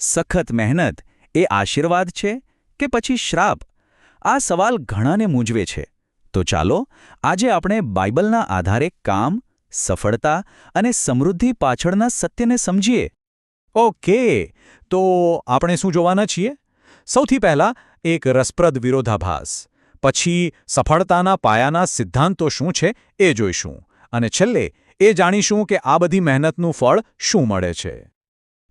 સખત મહેનત એ આશીર્વાદ છે કે પછી શ્રાપ? આ સવાલ ઘણાને મૂંઝવે છે. તો ચાલો, આજે આપણે બાઇબલના આધારે કામ, સફળતા અને સમૃદ્ધિ પાછળના સત્યને સમજીએ. ઓકે, તો આપણે શું જોવાના છીએ? સૌથી પહેલા એક રસપ્રદ વિરોધાભાસ. પછી સફળતાના પાયાના સિદ્ધાંતો શું છે એ જોઈશું. અને છેલ્લે એ જાણીશું કે આ બધી મહેનતનું ફળ શું મળે છે.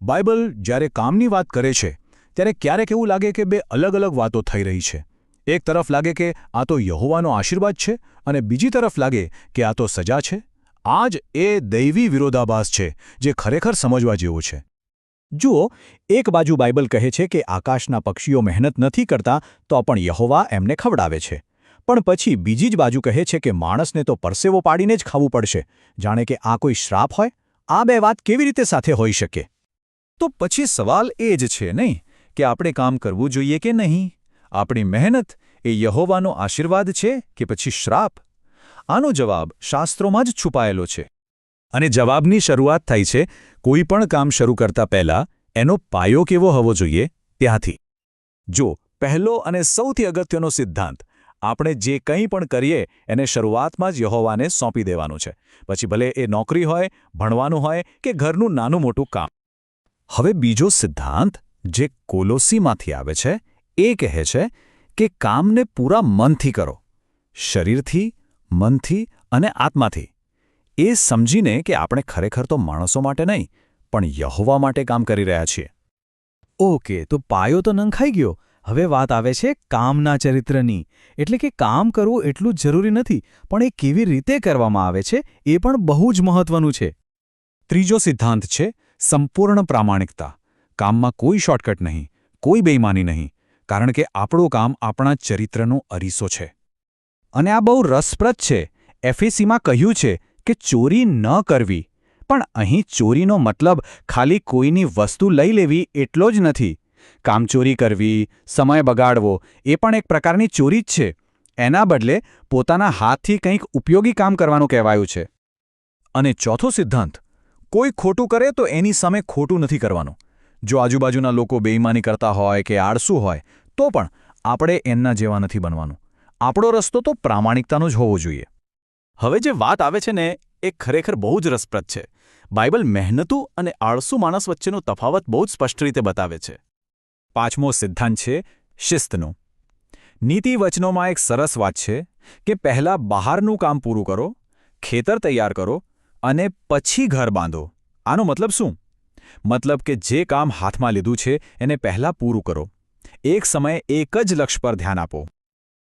બાઇબલ જ્યારે કામની વાત કરે છે, ત્યારે ક્યારેક એવું લાગે કે બે અલગ અલગ વાતો થઈ રહી છે. એક તરફ લાગે કે આ તો યહોવાનો આશીર્વાદ છે અને બીજી તરફ લાગે કે આ તો સજા છે. આ જ એ દૈવી વિરોધાભાસ છે જે ખરેખર સમજવા જેવો છે. જુઓ, એક બાજુ બાઇબલ કહે છે કે આકાશના પક્ષીઓ મહેનત નથી કરતા તો પણ યહોવા એમને ખવડાવે છે. પણ પછી બીજી જ બાજુ કહે છે કે માણસને તો પરસેવો પાડીને જ ખાવું પડશે. જાણે કે આ કોઈ શ્રાપ હોય? આ બે વાત કેવી રીતે સાથે હોઈ શકે? તો પછી સવાલ એ જ છે, નહીં? કે આપણે કામ કરવું જોઈએ કે નહીં? આપણી મહેનત એ યહોવાનો આશીર્વાદ છે કે પછી શ્રાપ? આનો જવાબ શાસ્ત્રોમાં જ છુપાયેલો છે. અને જવાબની શરૂઆત થાય છે, કોઈ પણ કામ શરૂ કરતા પહેલા એનો પાયો કેવો હોવો જોઈએ? ત્યાંથી. જો પહેલો અને સૌથી અગત્યનો સિદ્ધાંત, આપણે જે કંઈ પણ કરીએ, એને શરૂઆતમાં જ યહોવાને સોંપી દેવાનું છે. પછી ભલે એ નોકરી હોય, ભણવાનું હોય કે ઘરનું નાનું મોટું કામ. હવે બીજો સિદ્ધાંત જે કોલોસીમાંથી આવે છે, એ કહે છે કે કામને પૂરા મનથી કરો, શરીરથી, મનથી અને આત્માથી. એ સમજીને કે આપણે ખરેખર તો માણસો માટે નહીં, પણ યહોવા માટે કામ કરી રહ્યા છીએ. ઓકે, તો પાયો તો નંખાઈ ગયો. હવે વાત આવે છે કામના ચરિત્રની. એટલે કે કામ કરવું એટલું જરૂરી નથી, પણ એ કેવી રીતે કરવામાં આવે છે, એ પણ બહુ જ મહત્વનું છે. ત્રીજો સિદ્ધાંત છે સંપૂર્ણ પ્રામાણિકતા. કામમાં કોઈ શોર્ટકટ નહીં, કોઈ બેઈમાની નહીં, કારણ કે આપણું કામ આપણા ચરિત્રનો અરીસો છે. અને આ બહુ રસપ્રદ છે. એફએસીમાં કહ્યું છે કે ચોરી ન કરવી. પણ અહીં ચોરીનો મતલબ ખાલી કોઈની વસ્તુ લઈ લેવી એટલો જ નથી. કામચોરી કરવી, સમય બગાડવો, એ પણ એક પ્રકારની ચોરી જ છે. એના બદલે પોતાના હાથથી કંઈક ઉપયોગી કામ કરવાનું કહેવાયું છે. અને ચોથો સિદ્ધાંત કોઈ ખોટું કરે તો એની સામે ખોટું નથી કરવાનું. જો આજુબાજુના લોકો બેઈમાની કરતા હોય કે આળસુ હોય, તો પણ આપણે એમના જેવા નથી બનવાનું. આપણો રસ્તો તો પ્રામાણિકતાનો જ હોવો જોઈએ. હવે જે વાત આવે છે ને, એ ખરેખર બહુ જ રસપ્રદ છે. બાઇબલ મહેનતુ અને આળસુ માણસ વચ્ચેનો તફાવત બહુ જ સ્પષ્ટ રીતે બતાવે છે. પાંચમો સિદ્ધાંત છે, શિસ્તનો. નીતિ વચનોમાં એક સરસ વાત છે કે પહેલાં બહારનું કામ પૂરું કરો, ખેતર તૈયાર કરો અને પછી ઘર બાંધો. આનો મતલબ શું? મતલબ કે જે કામ હાથમાં લીધું છે, એને પહેલાં પૂરું કરો. એક સમયે એક જ લક્ષ્ય પર ધ્યાન આપો.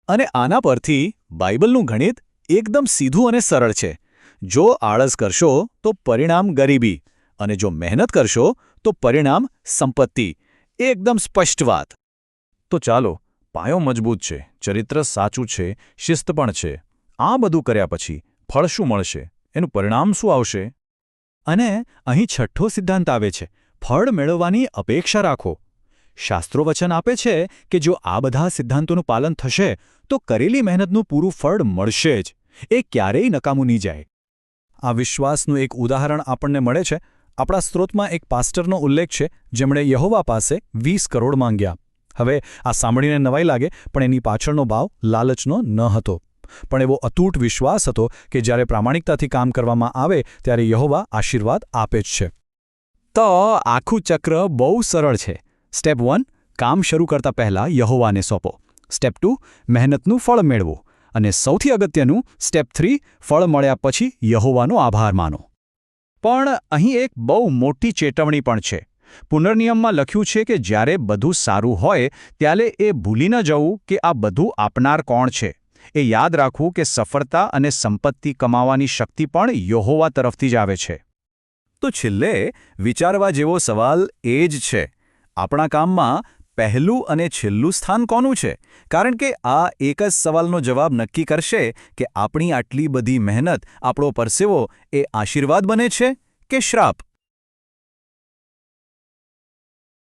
અને આના પરથી બાઇબલનું ગણિત એકદમ સીધું અને સરળ છે. જો આળસ કરશો, તો પરિણામ ગરીબી. અને જો મહેનત કરશો, તો પરિણામ સંપત્તિ. એકદમ સ્પષ્ટ વાત. તો ચાલો, પાયો મજબૂત છે, ચરિત્ર સાચું છે, શિસ્ત પણ છે. આ બધું કર્યા પછી ફળ શું મળશે? એનું પરિણામ શું આવશે? અને અહીં છઠ્ઠો સિદ્ધાંત આવે છે, ફળ મેળવવાની અપેક્ષા રાખો. શાસ્ત્રો વચન આપે છે કે જો આ બધા સિદ્ધાંતોનું પાલન થશે, તો કરેલી મહેનતનું પૂરું ફળ મળશે જ. એ ક્યારેય નકામું નહીં જાય. આ વિશ્વાસનું એક ઉદાહરણ આપણને મળે છે. આપણા સ્ત્રોતમાં એક પાસ્ટરનો ઉલ્લેખ છે, જેમણે યહોવા પાસે વીસ કરોડ માંગ્યા. હવે આ સાંભળીને નવાઈ લાગે, પણ એની પાછળનો ભાવ લાલચનો ન હતો. પણ એવો અતૂટ વિશ્વાસ હતો કે જ્યારે પ્રામાણિકતાથી કામ કરવામાં આવે, ત્યારે યહોવા આશીર્વાદ આપે જ છે. તો આખું ચક્ર બહુ સરળ છે. સ્ટેપ વન, કામ શરૂ કરતા પહેલાં યહોવાને સોંપો. સ્ટેપ ટુ, મહેનતનું ફળ મેળવો. અને સૌથી અગત્યનું, સ્ટેપ થ્રી, ફળ મળ્યા પછી યહોવાનો આભાર માનો. પણ અહીં એક બહુ મોટી ચેતવણી પણ છે. પુનર્નિયમમાં લખ્યું છે કે જ્યારે બધું સારું હોય, ત્યારે એ ભૂલી ન જવું કે આ બધું આપનાર કોણ છે. એ યાદ રાખવું કે સફળતા અને સંપત્તિ કમાવાની શક્તિ પણ યહોવા તરફથી જ આવે છે. તો છેલ્લે, વિચારવા જેવો સવાલ એ જ છે, આપણા કામમાં પહેલું અને છેલ્લું સ્થાન કોનું છે? કારણ કે આ એક જ સવાલનો જવાબ નક્કી કરશે કે આપણી આટલી બધી મહેનત, આપણો પરસેવો એ આશીર્વાદ બને છે કે શ્રાપ?